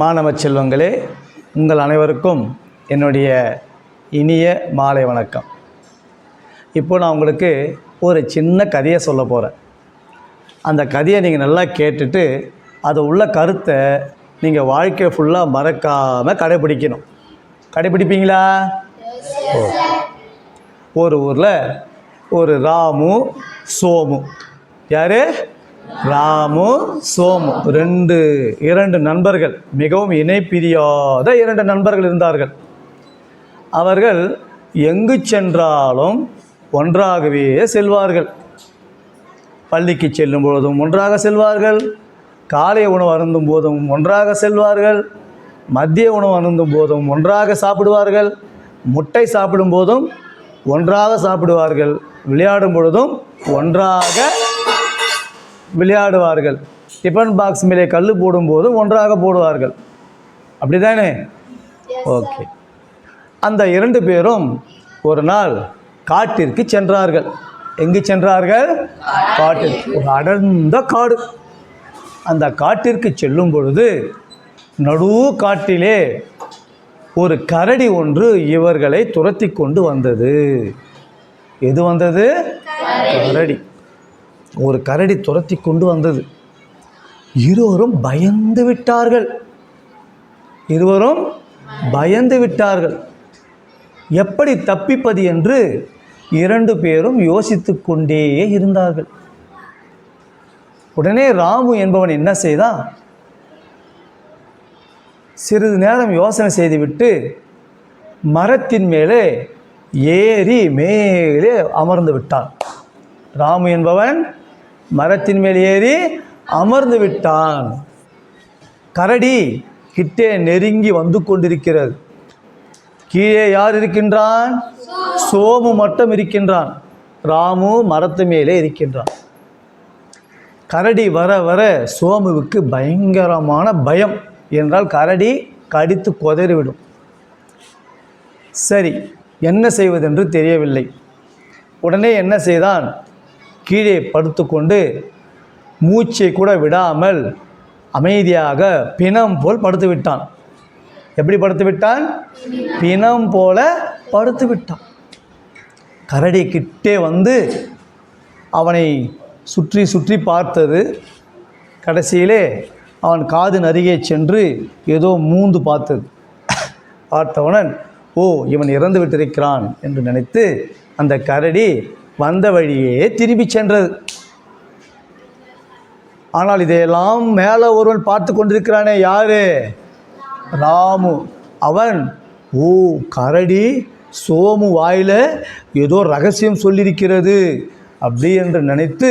மாணவ செல்வங்களே உங்கள் அனைவருக்கும் என்னுடைய இனிய மாலை வணக்கம். இப்போ நான் உங்களுக்கு ஒரு சின்ன கதையை சொல்ல போகிறேன் அந்த கதையை நீங்கள் நல்லா கேட்டுட்டு அது உள்ள கருத்தை நீங்கள் வாழ்க்கை ஃபுல்லாக மறக்காமல் கடைப்பிடிக்கணும் கடைப்பிடிப்பீங்களா ஓ ஒரு ஊரில் ஒரு ராமு சோமு. யார்? ராமு சோமு. ரெண்டு இரண்டு நண்பர்கள். மிகவும் இணைப்பிரியாத இரண்டு நண்பர்கள் இருந்தார்கள். அவர்கள் எங்கு சென்றாலும் ஒன்றாகவே செல்வார்கள். பள்ளிக்கு செல்லும் பொழுதும் ஒன்றாக செல்வார்கள். காலை உணவு அருந்தும் போதும் ஒன்றாக செல்வார்கள். மதிய உணவு அருந்தும் போதும் ஒன்றாக சாப்பிடுவார்கள். முட்டை சாப்பிடும் போதும் ஒன்றாக சாப்பிடுவார்கள். விளையாடும் பொழுதும் ஒன்றாக விளையாடுவார்கள். டிஃபன் பாக்ஸ் மேலே கல் போடும்போதும் ஒன்றாக போடுவார்கள். அப்படிதானே? ஓகே அந்த இரண்டு பேரும் ஒரு நாள் காட்டிற்கு சென்றார்கள். எங்கு சென்றார்கள்? காட்டிற்கு. ஒரு அடர்ந்த காடு. அந்த காட்டிற்கு செல்லும் பொழுது நடு காட்டிலே ஒரு கரடி ஒன்று இவர்களை துரத்தி கொண்டு வந்தது. எது வந்தது? கரடி. ஒரு கரடி துரத்தி கொண்டு வந்தது. இருவரும் பயந்து விட்டார்கள். இருவரும் பயந்து விட்டார்கள். எப்படி தப்பிப்பது என்று இரண்டு பேரும் யோசித்து கொண்டே இருந்தார்கள். உடனே ராமு என்பவன் என்ன செய்தான் சிறிது நேரம் யோசனை செய்துவிட்டு மரத்தின் மேலே ஏறி மேலே அமர்ந்து விட்டான். ராமு என்பவன் மரத்தின் மேல் ஏறி அமர்ந்து விட்டான். கரடி கிட்டே நெருங்கி வந்து கொண்டிருக்கிறது. கீழே யார் இருக்கின்றான்? சோமு மட்டும் இருக்கின்றான். ராமு மரத்து மேலே இருக்கின்றான். கரடி வர வர சோமுவுக்கு பயங்கரமான பயம் என்றால் கரடி கடித்து கொதறிவிடும். சரி என்ன செய்வதென்று தெரியவில்லை. உடனே என்ன செய்தான்? கீழே படுத்துக்கொண்டு மூச்சை கூட விடாமல் அமைதியாக பிணம் போல் படுத்து விட்டான் எப்படி படுத்து விட்டான் பிணம் போல படுத்து விட்டான் கரடி கிட்டே வந்து அவனை சுற்றி சுற்றி பார்த்தது. கடைசியிலே அவன் காதின் அருகே சென்று ஏதோ மூந்து பார்த்தது. பார்த்தவுடன் ஓ இவன் இறந்து விட்டிருக்கிறான் என்று நினைத்து அந்த கரடி வந்த வழியே திரும்பி சென்றது. ஆனால் இதையெல்லாம் மேலே ஒருவன் பார்த்து கொண்டிருக்கிறானே யாரு? ராமு. அவன் ஓ கரடி சோமு வாயில் ஏதோ ரகசியம் சொல்லியிருக்கிறது அப்படி என்று நினைத்து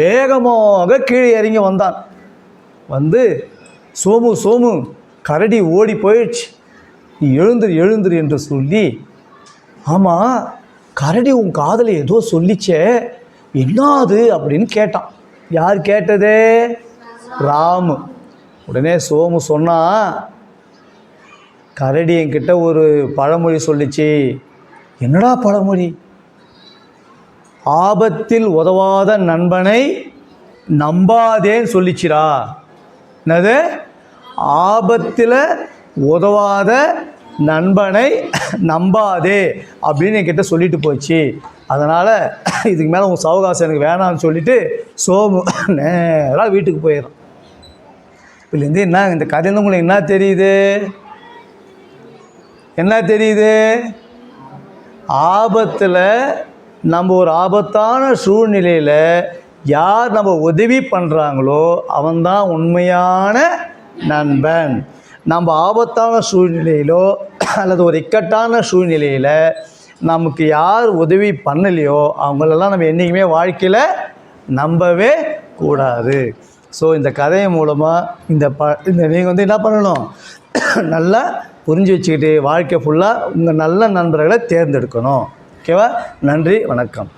வேகமாக கீழே இறங்கி வந்தான். வந்து சோமு சோமு கரடி ஓடி போயிடுச்சு. நீ எழுந்துரு எழுந்துரு என்று சொல்லி ஆமாம் கரடி உன் காதில் ஏதோ சொல்லிச்சே என்னாது அப்படின்னு கேட்டான். யார் கேட்டதே? ராமு. உடனே சோமு சொன்னா கரடி என்கிட்ட ஒரு பழமொழி சொல்லிச்சு. என்னடா பழமொழி? ஆபத்தில் உதவாத நண்பனை நம்பாதேன்னு சொல்லிச்சிடா. என்னது? ஆபத்தில் உதவாத நண்பனை நம்பாதே அப்படின்னு என்கிட்ட சொல்லிட்டு போச்சு. அதனால் இதுக்கு மேலே உன் சவகாசம் எனக்கு வேணாம்னு சொல்லிட்டு சோமு நேராக வீட்டுக்கு போயிடும் இப்போலேருந்து என்ன இந்த கதையில உங்களுக்கு என்ன தெரியுது? என்ன தெரியுது? ஆபத்தில் நம்ம ஒரு ஆபத்தான சூழ்நிலையில் யார் நம்ம உதவி பண்ணுறாங்களோ அவன்தான் உண்மையான நண்பன். நம்ம ஆபத்தான சூழ்நிலையிலோ அல்லது ஒரு இக்கட்டான சூழ்நிலையில் நமக்கு யார் உதவி பண்ணலையோ அவங்களெல்லாம் நம்ம என்றைக்குமே வாழ்க்கையில் நம்பவே கூடாது. ஸோ இந்த கதை மூலமாக இந்த ப இந்த நீங்கள் வந்து என்ன பண்ணணும்? நல்லா புரிஞ்சு வச்சுக்கிட்டு வாழ்க்கை ஃபுல்லாக உங்கள் நல்ல நண்பர்களை தேர்ந்தெடுக்கணும். ஓகேவா நன்றி வணக்கம்.